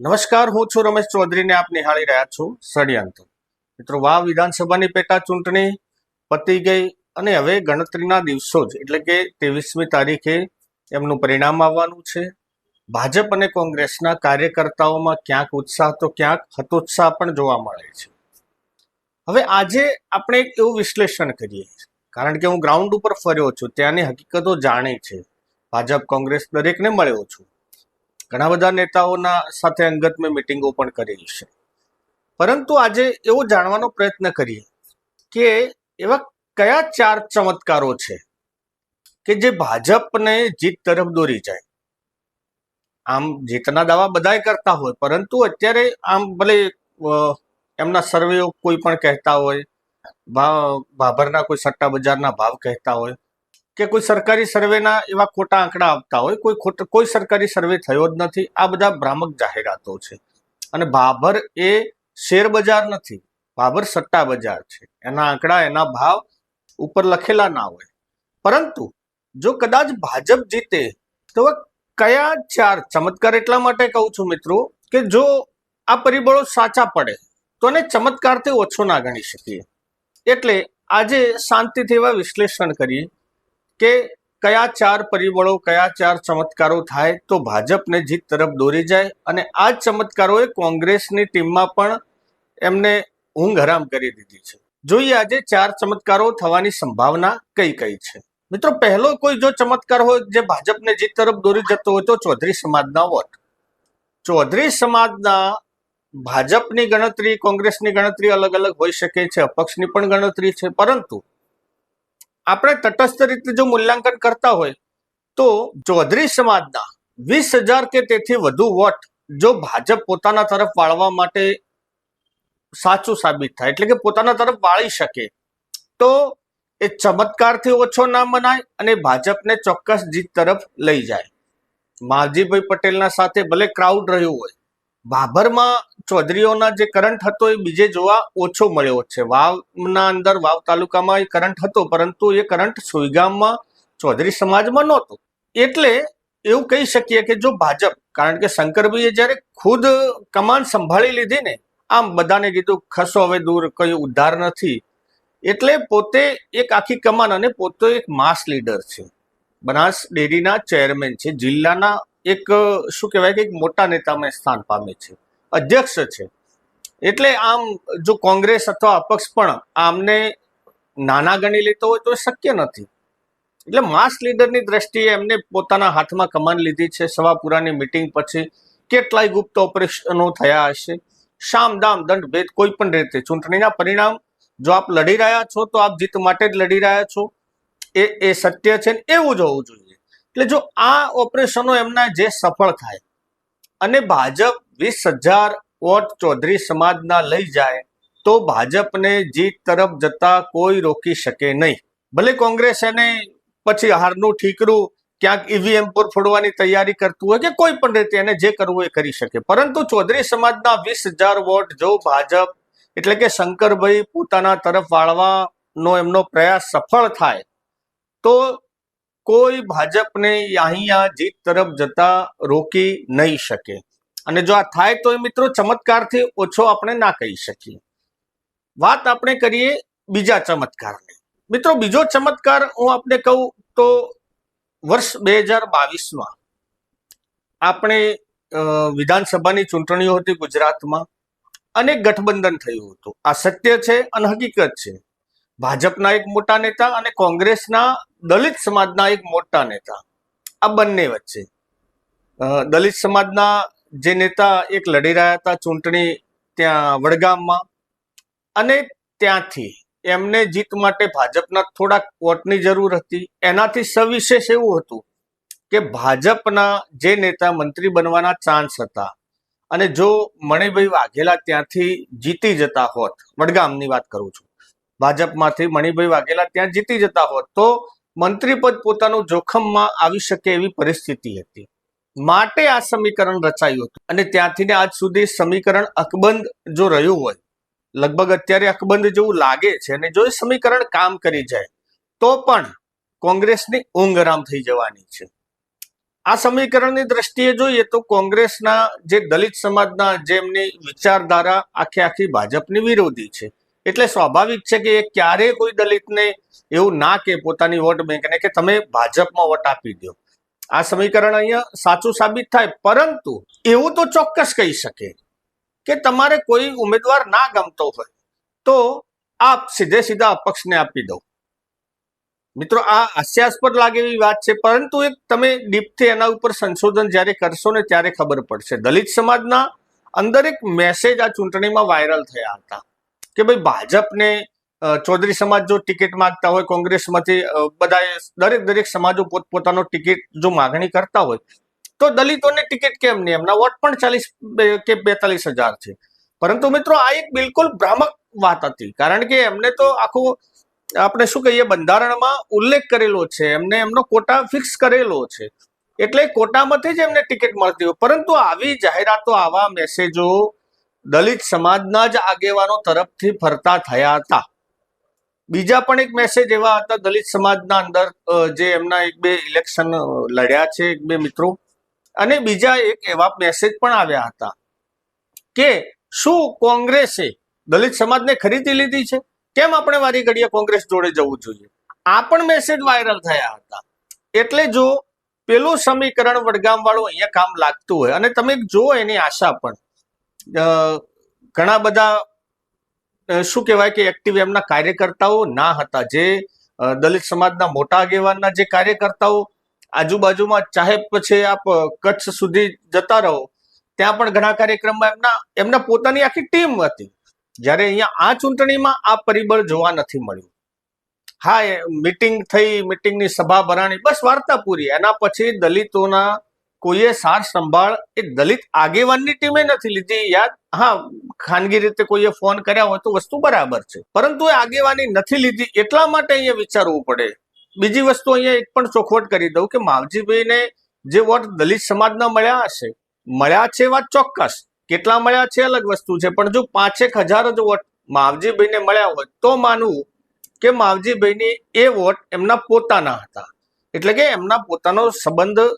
નમસ્કાર, હું છું રમેશ ચૌધરીને આપ નિહાળી રહ્યા છું ષડયંત્ર. મિત્રો, વાવ વિધાનસભાની પેટા ચૂંટણી પતી ગઈ અને હવે ગણતરીના દિવસો જ, એટલે કે ત્રેવીસમી તારીખે એમનું પરિણામ આવવાનું છે. ભાજપ અને કોંગ્રેસના કાર્યકર્તાઓમાં ક્યાંક ઉત્સાહ તો ક્યાંક હતોત્સાહ પણ જોવા મળે છે. હવે આજે આપણે એક એવું વિશ્લેષણ કરીએ, કારણ કે હું ગ્રાઉન્ડ ઉપર ફર્યો છું, ત્યાંની હકીકતો જાણી છે. ભાજપ, કોંગ્રેસ દરેકને મળ્યો છું. ઘણા બધા નેતાઓના સાથે અંગત મેં મિટિંગો પણ કરેલી છે. પરંતુ આજે એવો જાણવાનો પ્રયત્ન કરીએ કે એવા કયા ચાર ચમત્કારો છે કે જે ભાજપને જીત તરફ દોરી જાય. આમ જીતના દાવા બધાય કરતા હોય, પરંતુ અત્યારે આમ ભલે એમના સર્વેઓ કોઈ પણ કહેતા હોય ભાભરના કોઈ સટ્ટા બજારના ભાવ કહેતા હોય કે કોઈ સરકારી સર્વેના એવા ખોટા આંકડા આપતા હોય, કોઈ કોઈ સરકારી સર્વે થયો જ નથી. આ બધા ભ્રામક જાહેરાતો છે. અને ભાભર એ શેર બજાર નથી. ભાભર સટ્ટા બજાર છે. એના આંકડા, એના ભાવ ઉપર લખેલા ના હોય. પરંતુ જો કદાચ ભાજપ જીતે, તો કયા ચાર? ચમત્કાર એટલા માટે કહું છું મિત્રો, કે જો આ પરિબળો સાચા પડે, તો એને ચમત્કારથી ઓછો ના ગણી શકીએ. એટલે આજે શાંતિથી એવા વિશ્લેષણ કરીએ કે કયા ચાર પરિબળો, કયા ચાર ચમત્કારો થાય તો ભાજપને જીત તરફ દોરી જાય અને આ ચમત્કારોએ કોંગ્રેસની ટીમમાં પણ એમને ઊંઘ હરામ કરી દીધી છે. જોઈએ આજે ચાર ચમત્કારો થવાની સંભાવના કઈ કઈ છે. મિત્રો, પહેલો કોઈ જો ચમત્કાર હોય જે ભાજપને જીત તરફ દોરી જતો હોય તો ચૌધરી સમાજના વોટ. ચૌધરી સમાજના ભાજપની ગણતરી, કોંગ્રેસની ગણતરી અલગ અલગ હોઈ શકે છે, અપક્ષની પણ ગણતરી છે, પરંતુ આપણે તટસ્થ રીતે જો મૂલ્યાંકન કરતા હોય, તો ચૌધરી સમાજના વીસ હજાર કે તેથી વધુ વોટ જો ભાજપ પોતાના તરફ વાળવા માટે સાચું સાબિત થાય, એટલે કે પોતાના તરફ વાળી શકે, તો એ ચમત્કારથી ઓછો ના મનાય અને ભાજપને ચોક્કસ જીત તરફ લઈ જાય. માવજીભાઈ પટેલના સાથે ભલે ક્રાઉડ રહ્યું હોય ભાભરમાં ચૌધરીઓના જે કરંટ હતો એ બીજે જોવા ઓછો મળ્યો છે. વાવના અંદર વાવ તાલુકામાં એ કરંટ હતો, પરંતુ એ કરંટ સુઈગામમાં ચૌધરી સમાજમાં નહોતો. એટલે એવું કહી શકીએ કે જો ભાજપ, કારણ કે શંકરભાઈએ જ્યારે ખુદ કમાન સંભાળી લીધી ને, આમ બધાને કીધું, ખસો હવે દૂર, કઈ ઉદ્ધાર નથી. એટલે પોતે એક આખી કમાન અને પોતે એક માસ લીડર છે. બનાસ ડેરીના ચેરમેન છે, જિલ્લાના એક, શું કહેવાય કે એક મોટા નેતામાં સ્થાન પામે છે, અધ્યક્ષ છે. એટલે આમ જો કોંગ્રેસ અથવા અપક્ષ પણ આમને નાના ગણી લેતો હોય તો એ શક્ય નથી. એટલે માસ લીડરની દ્રષ્ટિએ એમને પોતાના હાથમાં કમાન લીધી છે. સવાપુરાની મિટિંગ પછી કેટલાય ગુપ્ત ઓપરેશનો થયા હશે. શામ, દામ, દંડ, ભેદ કોઈ પણ રીતે. ચૂંટણીના પરિણામ જો આપ લડી રહ્યા છો તો આપ જીત માટે જ લડી રહ્યા છો. એ એ સત્ય છે ને એવું જ હોવું જોઈએ. એટલે જો આ ઓપરેશનો એમના જે સફળ થાય અને ભાજપ વીસ હજાર વોટ ચૌધરી સમાજના લઈ જાય, તો ભાજપને જીત તરફ જતા કોઈ રોકી શકે નહીં. ભલે કોંગ્રેસ એને પછી હારનું ઠીકરું ક્યાંક ઈવીએમ પર ફોડવાની તૈયારી કરતું હોય કે કોઈ પણ રીતે એને જે કરવું એ કરી શકે. પરંતુ ચૌધરી સમાજના વીસ હજાર વોટ જો ભાજપ એટલે કે શંકરભાઈ પોતાના તરફ વાળવાનો એમનો પ્રયાસ સફળ થાય, તો કોઈ ભાજપને અહીંયા જીત તરફ જતા રોકી નહીં શકે. અને જો આ થાય તો એ મિત્રો ચમત્કારથી ઓછો આપણે ના કહી શકીએ. વાત આપણે કરીએ બીજા ચમત્કારની. મિત્રો બીજો ચમત્કાર હું આપને કહું તો વર્ષ બે હજાર બાવીસમાં આપણે વિધાનસભાની ચૂંટણીઓ હતી ગુજરાતમાં. અને ગઠબંધન થયું હતું. આ સત્ય છે અને હકીકત છે. ભાજપના એક મોટા નેતા અને કોંગ્રેસના દલિત સમાજના એક મોટા નેતા. આ બંને વચ્ચે. દલિત સમાજના જે નેતા એક લડી રહ્યા હતા ચૂંટણી ત્યાં વડગામમાં અને ત્યાંથી એમને જીત માટે ભાજપના થોડાક વોટની જરૂર હતી. એનાથી સવિશેષ એવું હતું કે ભાજપના જે નેતા મંત્રી બનવાના ચાન્સ હતા અને જો મણિભાઈ વાઘેલા ત્યાંથી જીતી જતા હોત, વડગામની વાત કરું છું. ભાજપમાંથી મણિભાઈ વાઘેલા ત્યાં જીતી જતા હોત તો મંત્રી પદ પોતાનું જોખમમાં આવી શકે એવી પરિસ્થિતિ હતી. માટે આ સમીકરણ રચાયું હતું. અને ત્યાંથી આજ સુધી સમીકરણ અકબંધ જો રહ્યું હોય, લગભગ અત્યારે અકબંધ જેવું લાગે છે અને જો એ સમીકરણ કામ કરી જાય, તો પણ કોંગ્રેસની ઊંઘ આરામ થઈ જવાની છે. આ સમીકરણની દ્રષ્ટિએ જોઈએ તો કોંગ્રેસના જે દલિત સમાજના જેમની વિચારધારા આખી આખી ભાજપની વિરોધી છે એટલે સ્વાભાવિક છે કે એ ક્યારેય કોઈ દલિતને એવું ના કે પોતાની વોટ બેંકને કે તમે ભાજપમાં વોટ આપી દો. આ સમીકરણ અહીંયા સાચું સાબિત થાય, પરંતુ એવું તો ચોક્કસ કહી શકે કે તમારે કોઈ ઉમેદવાર ના ગમતો હોય તો આપ સીધે સીધા અપક્ષને આપી દો. મિત્રો, આ હાસ્યાસ્પદ લાગે એવી વાત છે, પરંતુ એક તમે ડીપથી એના ઉપર સંશોધન જ્યારે કરશો ને ત્યારે ખબર પડશે. દલિત સમાજના અંદર એક મેસેજ આ ચૂંટણીમાં વાયરલ થયા હતા. કે ભાઈ ભાજપને ચૌધરી સમાજ જો ટિકિટ માંગતા હોય, કોંગ્રેસમાંથી બધા દરેક દરેક સમાજો પોતપોતાનો ટિકિટ જો માગણી કરતા હોય, તો દલિતોને ટિકિટ કેમ નહીં? એમના વોટ પણ ચાલીસ કે બેતાલીસ હજાર છે. પરંતુ મિત્રો, આ એક બિલકુલ ભ્રામક વાત હતી. કારણ કે એમને તો આખું, આપણે શું કહીએ, બંધારણમાં ઉલ્લેખ કરેલો છે. એમને એમનો કોટા ફિક્સ કરેલો છે. એટલે કોટામાંથી જ એમને ટિકિટ મળતી હોય. પરંતુ આવી જાહેરાતો, આવા મેસેજો દલિત સમાજના જ આગેવાનો તરફથી ફરતા થયા હતા. બીજા પણ એક મેસેજ એવા હતા દલિત સમાજના અંદર જે એમના એક બે ઇલેક્શન લડ્યા છે, એક બે મિત્રો. અને બીજા એક એવા મેસેજ પણ આવ્યા હતા કે, શું કોંગ્રેસે દલિત સમાજને ખરીદી લીધી છે? કેમ આપણે વારી ઘડીએ કોંગ્રેસ જોડે જવું જોઈએ? આ પણ મેસેજ વાયરલ થયા હતા. એટલે જો પેલું સમીકરણ વડગામ વાળું અહીંયા કામ લાગતું હોય, અને તમે જુઓ એની આશા પણ ઘણા બધા શું કહેવાય કે એક્ટિવ એમના કાર્યકર્તાઓ ના હતા. જે દલિત સમાજના મોટા આગેવાનના જે કાર્યકર્તાઓ આજુબાજુમાં ચાહે પછી આપ કચ્છ સુધી જતા રહો, ત્યાં પણ ઘણા કાર્યક્રમમાં એમના એમના પોતાની આખી ટીમ હતી. જ્યારે અહીંયા આ ચૂંટણીમાં આ પરિબળ જોવા નથી મળ્યું. હા મીટિંગ થઈ મીટિંગની સભા ભરાણી, બસ વાર્તા પૂરી. એના પછી દલિતોના કોઈએ સાર સંભાળ એ દલિત આગેવાનની ટીમે નથી લીધી. યાદ? હા, ખાનગી રીતે કોઈએ ફોન કર્યા હોય તો વસ્તુ બરાબર છે. પરંતુ એ આગેવાની નથી લીધી એટલા માટે અહીંયા વિચારવું પડે. બીજી વસ્તુ અહીંયા એક પણ ચોખવટ કરી દઉં કે માવજીભાઈને જે વોટ દલિત સમાજના મળ્યા હશે, મળ્યા છે વાત ચોક્કસ. કેટલા મળ્યા છે અલગ વસ્તુ છે. પણ જો પાંચેક હજાર જ વોટ માવજીભાઈને મળ્યા હોય તો માનવું કે માવજીભાઈની એ વોટ એમના પોતાના હતા. એટલે કે એમના પોતાનો સંબંધ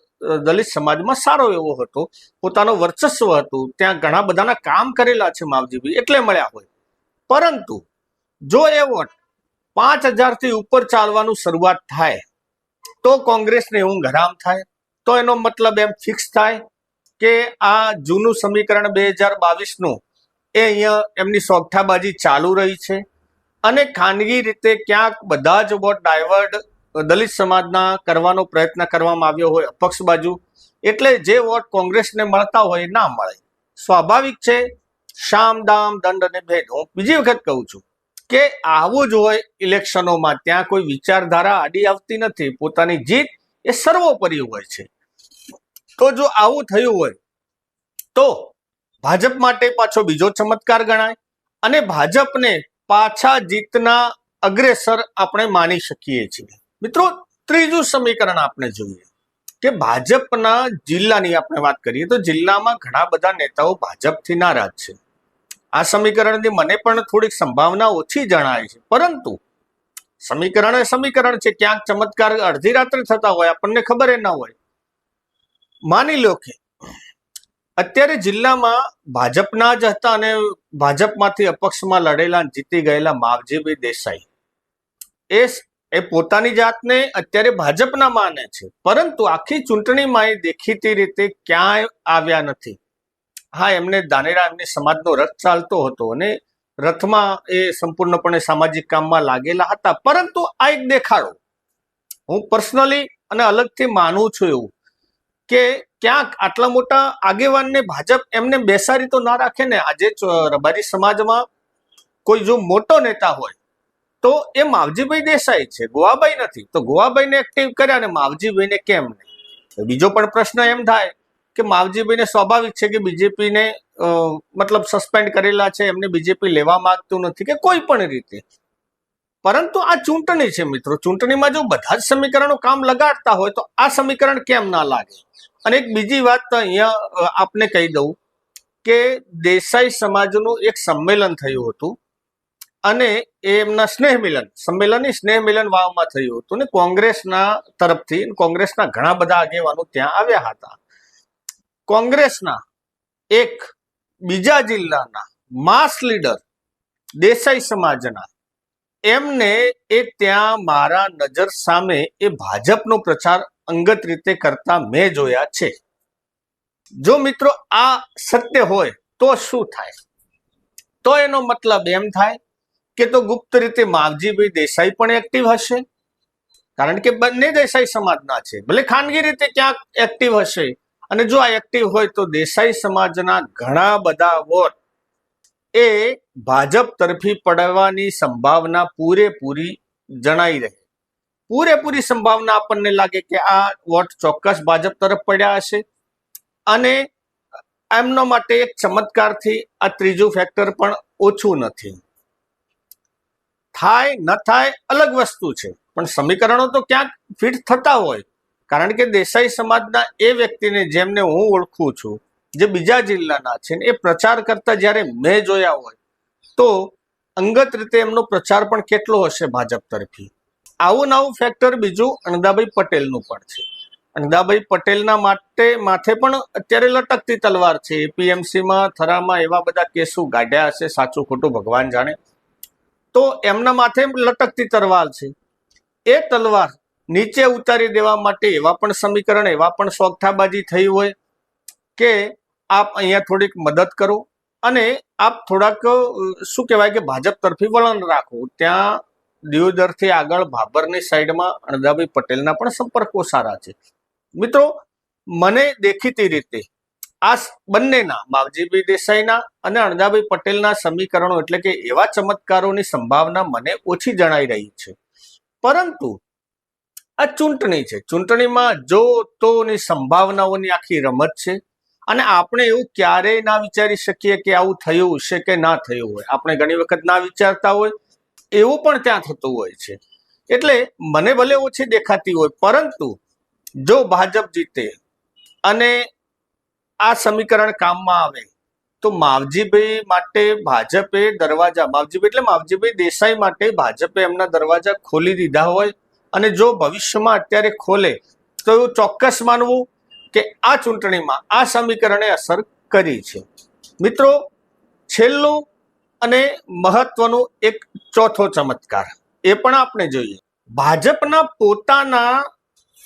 દલિત સમાજમાં સારો એવો હતો. પોતાનો વર્ચસ્વ હતું. ત્યાં ઘણા બધાના કામ કરેલા છે માવજીભાઈ, એટલે મળ્યા હોય. પરંતુ જો એ વોટ પાંચ હજારથી ઉપર ચાલવાનું શરૂઆત થાય, તો કોંગ્રેસને ઊંઘ હરામ થાય. તો એનો મતલબ એમ ફિક્સ થાય કે આ જૂનું સમીકરણ બે હજાર બાવીસનું એ અહીંયા એમની સોગઠાબાજી ચાલુ રહી છે. અને ખાનગી રીતે ક્યાંક બધા જ વોટ ડાયવર્ટ દલિત સમાજના કરવાનો પ્રયત્ન કરવામાં આવ્યો હોય, અપક્ષ બાજુ, એટલે જે વોટ કોંગ્રેસને મળતા હોય ના મળે. સ્વાભાવિક છે, શામ દામ દંડ અને ભેદ. હું બીજી વખત કહું છું કે આવું જ હોય ઇલેક્શનોમાં, ત્યાં કોઈ વિચારધારા આડી આવતી નથી. પોતાની જીત એ સર્વોપરી હોય છે. તો જો આવું થયું હોય, તો ભાજપ માટે પાછો બીજો ચમત્કાર ગણાય અને ભાજપને પાછા જીતના અગ્રેસર આપણે માની શકીએ છીએ. મિત્રો, ત્રીજું સમીકરણ આપણે જોઈએ કે ભાજપના જિલ્લાની આપણે વાત કરીએ તો જિલ્લામાં ઘણા બધા નેતાઓ ભાજપથી નારાજ છે. આ સમીકરણની મને પણ થોડીક સંભાવના ઓછી જણાય છે. પરંતુ સમીકરણ એ સમીકરણ છે, ક્યાંક ચમત્કાર અડધી રાત્રે થતા હોય, આપણને ખબર એ ના હોય. માની લો કે અત્યારે જિલ્લામાં ભાજપના જ હતા અને ભાજપમાંથી અપક્ષમાં લડેલા, જીતી ગયેલા માવજીભાઈ દેસાઈ. એ એ પોતાની જાતને અત્યારે ભાજપના માને છે. પરંતુ આખી ચૂંટણીમાં એ દેખીતી રીતે ક્યાંય આવ્યા નથી. હા, એમને દાનેરા એમની સમાજનો રથ ચાલતો હતો અને રથમાં એ સંપૂર્ણપણે સામાજિક કામમાં લાગેલા હતા. પરંતુ આ એક દેખાડો. હું પર્સનલી અને અલગથી માનું છું એવું કે ક્યાંક આટલા મોટા આગેવાનને ભાજપ એમને બેસારી તો ના રાખે ને. આજે રબારી સમાજમાં કોઈ જો મોટો નેતા હોય તો એ માવજીભાઈ દેસાઈ છે, ગોવાભાઈ નથી. તો ગોવાભાઈને એક્ટિવ કર્યા ને માવજીભાઈને કેમ નહીં? બીજો પણ પ્રશ્ન એમ થાય કે માવજીભાઈને સ્વાભાવિક છે કે બીજેપીને મતલબ સસ્પેન્ડ કરેલા છે, એમને બીજેપી લેવા માંગતું નથી કે કોઈ પણ રીતે? પરંતુ આ ચૂંટણી છે મિત્રો. ચૂંટણીમાં જો બધા જ સમીકરણો કામ લગાડતા હોય તો આ સમીકરણ કેમ ના લાગે? અને એક બીજી વાત તો અહીંયા આપને કહી દઉં કે દેસાઈ સમાજનું એક સંમેલન થયું હતું. અને એમના સ્નેહ મિલન સંમેલનની સ્નેહ મિલન વાવમાં થયું હતું ને કોંગ્રેસના તરફથી કોંગ્રેસના ઘણા બધા આગેવાનો ત્યાં આવ્યા હતા. કોંગ્રેસના એક બીજા જિલ્લાના માસ લીડર દેસાઈ સમાજના, એમને એ ત્યાં મારા નજર સામે એ ભાજપનો પ્રચાર અંગત રીતે કરતા મેં જોયા છે. જો મિત્રો આ સત્ય હોય તો શું થાય? તો એનો મતલબ એમ થાય કે તો ગુપ્ત રીતે માવજીભાઈ દેસાઈ પણ એક્ટિવ હશે? કારણ કે બંને દેસાઈ સમાજના છે. ભલે ખાનગી રીતે ક્યાંક એક્ટિવ હશે, અને જો આ એક્ટિવ હોય તો દેસાઈ સમાજના ઘણા બધા વોટ એ ભાજપ તરફી પડવાની સંભાવના પૂરેપૂરી જણાઈ રહે. પૂરેપૂરી સંભાવના આપણને લાગે કે આ વોટ ચોક્કસ ભાજપ તરફ પડ્યા હશે. અને એમનો માટે એક ચમત્કારથી આ ત્રીજું ફેક્ટર પણ ઓછું નથી. થાય, ન થાય, અલગ વસ્તુ છે. પણ સમીકરણો તો ક્યાંક ફિટ થતા હોય. કારણ કે દેસાઈ સમાજના એ વ્યક્તિને જેમને હું ઓળખું છું, જે બીજા જિલ્લાના છે ને, એ પ્રચાર કરતા જ્યારે મેં જોયા હોય, તો અંગત રીતે એમનો પ્રચાર પણ કેટલો હશે ભાજપ તરફી આવું નવું ફેક્ટર બીજું અણદાભાઈ પટેલનું પણ છે. અણદાભાઈ પટેલના માટે, માથે પણ અત્યારે લટકતી તલવાર છે. એપીએમસીમાં થરામાં એવા બધા કેસો ગાઢ્યા હશે, સાચું ખોટું ભગવાન જાણે. તો એમના માથે લટકતી તલવાર છે. એ તલવાર નીચે ઉતારી દેવા માટે એવા પણ સમીકરણ એવા પણ સોગઠાબાજી થઈ હોય કે આપ અહીંયા થોડીક મદદ કરો અને આપ થોડાક શું કહેવાય કે ભાજપ તરફી વલણ રાખો. ત્યાં દિયોદરથી આગળ ભાભરની સાઈડમાં અણદાભાઈ પટેલના પણ સંપર્કો સારા છે. મિત્રો, મને દેખીતી રીતે આ બંનેના માવજીભાઈ દેસાઈના અને અણદાભાઈ પટેલના સમીકરણો એટલે કે એવા ચમત્કારોની સંભાવના મને ઓછી જણાઈ રહી છે. પરંતુ આ ચૂંટણી છે. ચૂંટણીમાં જો તોની સંભાવનાઓની આખી રમત છે અને આપણે એવું ક્યારેય ના વિચારી શકીએ કે આવું થયું છે કે ના થયું હોય. આપણે ઘણી વખત ના વિચારતા હોય, એવું પણ ત્યાં થતું હોય છે. એટલે મને ભલે ઓછી દેખાતી હોય, પરંતુ જો ભાજપ જીતે અને આ સમીકરણ કામમાં આવે, તો માવજીભાઈ માટે ભાજપે દરવાજા, માવજીભાઈ એટલે માવજીભાઈ દેસાઈ માટે ભાજપે એમના દરવાજા ખોલી દીધા હોય અને જો ભવિષ્યમાં અત્યારે ખોલે, તો એવું ચોક્કસ માનવું કે આ ચૂંટણીમાં આ સમીકરણે અસર કરી છે. મિત્રો, છેલ્લું અને મહત્વનું એક ચોથો ચમત્કાર, એ પણ આપણે જોઈએ. ભાજપના પોતાના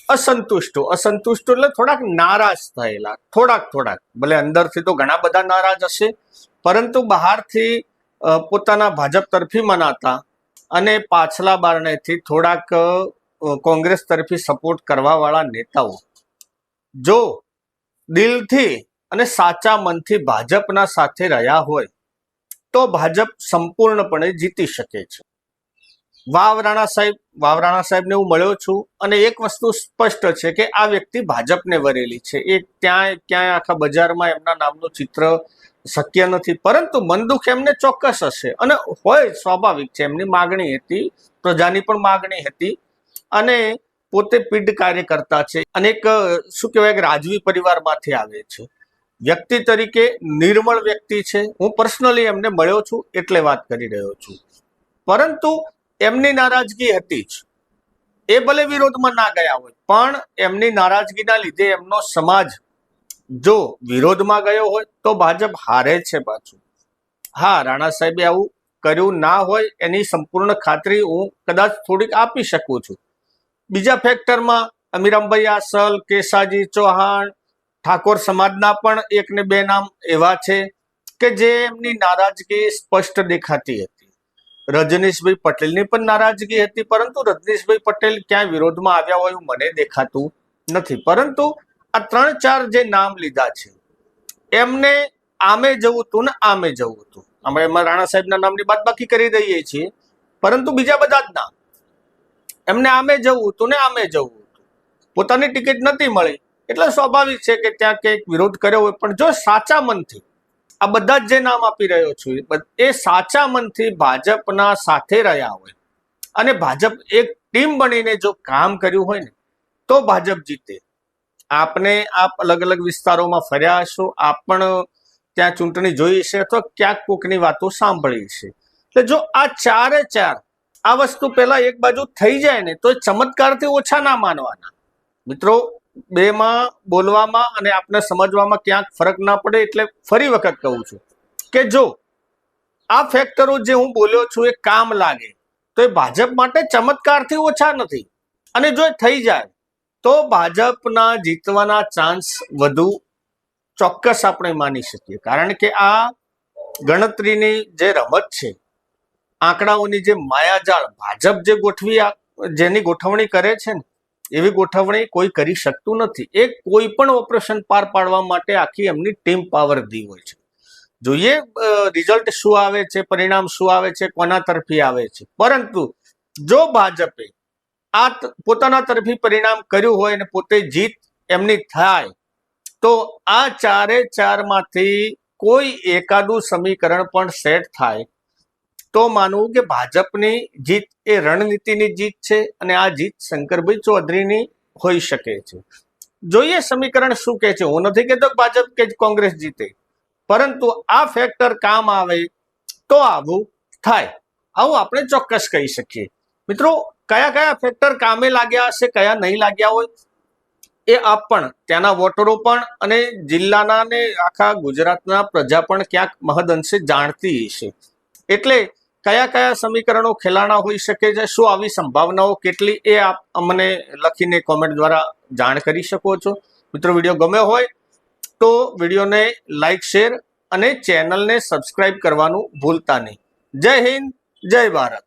અસંતુષ્ટો. અસંતુષ્ટો એટલે થોડાક નારાજ થયેલા. થોડાક થોડાક. ભલે અંદરથી તો ઘણા બધા નારાજ હશે, પરંતુ બહારથી પોતાના ભાજપ તરફી મનાતા અને પાછલા બારણેથી થોડાક કોંગ્રેસ તરફી સપોર્ટ કરવાવાળા નેતાઓ. જો દિલથી અને સાચા મનથી ભાજપના સાથે રહ્યા હોય, તો ભાજપ સંપૂર્ણપણે જીતી શકે છે. વાવ રાણા સાહેબ વાવ રાણા સાહેબને હું મળ્યો છું અને એક વસ્તુ સ્પષ્ટ છે કે આ વ્યક્તિ ભાજપને વરેલી છે. એ ત્યાં ક્યાંય આખા બજારમાં એમના નામનું ચિત્ર શક્ય નથી, પરંતુ મનદુખ એમને ચોક્કસ હશે. અને હોય સ્વાભાવિક છે, એમની માગણી હતી, પ્રજાની પણ માગણી હતી અને પોતે પીઢ કાર્યકર્તા છે અને એક, શું કહેવાય કે રાજવી પરિવારમાંથી આવે છે. વ્યક્તિ તરીકે નિર્મળ વ્યક્તિ છે. હું પર્સનલી એમને મળ્યો છું, એટલે વાત કરી રહ્યો છું. પરંતુ એમની નારાજગી હતી જ. એ ભલે વિરોધમાં ના ગયા હોય, પણ એમની નારાજગીના લીધે એમનો સમાજ જો વિરોધમાં ગયો હોય, તો ભાજપ હારે છે પાછું. હા, રાણા સાહેબે આવું કર્યું ના હોય, એની સંપૂર્ણ ખાતરી હું કદાચ થોડીક આપી શકું છું. બીજા ફેક્ટરમાં અમીરામભાઈ આસલ, કેસાજી ચૌહાણ, ઠાકોર સમાજના પણ એક ને બે નામ એવા છે કે જે એમની નારાજગી સ્પષ્ટ દેખાતી હતી. રજનીશભાઈ પટેલની પણ નારાજગી હતી, પરંતુ રજનીશભાઈ પટેલ ક્યાંય વિરોધમાં આવ્યા હોય મને દેખાતું નથી. પરંતુ આ ત્રણ ચાર જે નામ લીધા છે, એમને આમે જવું હતું ને આમે જવું હતું. અમે એમાં રાણા સાહેબના નામની બાદ બાકી કરી દઈએ છીએ, પરંતુ બીજા બધા જ નામ. એમને આમે જવું હતું ને આમે જવું હતું. પોતાની ટિકિટ નથી મળી. એટલે સ્વાભાવિક છે કે ત્યાં કંઈક વિરોધ કર્યો હોય, પણ જો સાચા મનથી આ બધા જ નામ આપી રહ્યો છું, એ સાચા મનથી ભાજપના સાથે રહ્યા હોય અને ભાજપ એક ટીમ બનીને જો કામ કર્યું હોય ને, તો ભાજપ જીતે. આપને આપ અલગ અલગ વિસ્તારોમાં ફર્યા હશો, આપ પણ ત્યાં ચૂંટણી જોઈ છે અથવા ક્યાંક કોકની વાતો સાંભળી છે એટલે જો આ ચારે ચાર આ વસ્તુ પેલા એક બાજુ થઈ જાય ને, તો ચમત્કારથી ઓછા ના માનવાના. મિત્રો બેમાં, બોલવામાં અને આપને સમજવામાં ક્યાંક ફરક ના પડે એટલે ફરી વખત કહું છું કે જો આ ફેક્ટરો જે હું બોલ્યો છું એ કામ લાગે, તો એ ભાજપ માટે ચમત્કારથી ઓછા નથી. અને જો થઈ જાય, તો ભાજપના જીતવાના ચાન્સ વધુ ચોક્કસ આપણે માની શકીએ. કારણ કે આ ગણતરીની જે રમત છે, આંકડાઓની જે માયાજાળ, ભાજપ જે ગોઠવી જેની ગોઠવણી કરે છે ને એવી ગોઠવણી કોઈ કરી શકતું નથી. એ કોઈ પણ ઓપરેશન પાર પાડવા માટે આખી એમની ટીમ પાવર દી હોય છે. જોઈએ રિઝલ્ટ શું આવે છે, પરિણામ શું આવે છે, કોના તરફી આવે છે. પરંતુ જો ભાજપે આ પોતાના તરફી પરિણામ કર્યું હોય અને પોતે જીત એમની થાય, તો આ ચારે ચારમાંથી કોઈ એકાદું સમીકરણ પણ સેટ થાય તો માનવું કે ભાજપની જીત એ રણનીતિની જીત છે અને આ જીત શંકરભાઈ ચૌધરીની હોઈ શકે છે. જોઈએ સમીકરણ શું કહે છે? હું નથી કહેતો ભાજપ કે કોંગ્રેસ જીતે. પરંતુ આ ફેક્ટર કામ આવે તો આવું થાય. આવું આપણે ચોક્કસ કહી શકીએ. મિત્રો, કયા કયા ફેક્ટર કામે લાગ્યા હશે, કયા નહીં લાગ્યા હોય, એ આપ પણ, ત્યાંના વોટરો પણ અને જિલ્લાના ને આખા ગુજરાતના પ્રજા પણ ક્યાંક મહદ અંશે જાણતી હશે. એટલે કયા કયા સમીકરણો ખેલાણા હોઈ શકે છે? શું આવી સંભાવનાઓ કેટલી? એ આપ અમને લખીને કોમેન્ટ દ્વારા જાણ કરી શકો છો. મિત્રો, વીડિયો ગમ્યો હોય તો વિડીયોને લાઈક શેર અને ચેનલને સબસ્ક્રાઇબ કરવાનું ભૂલતા નહીં. જય હિન્દ, જય ભારત.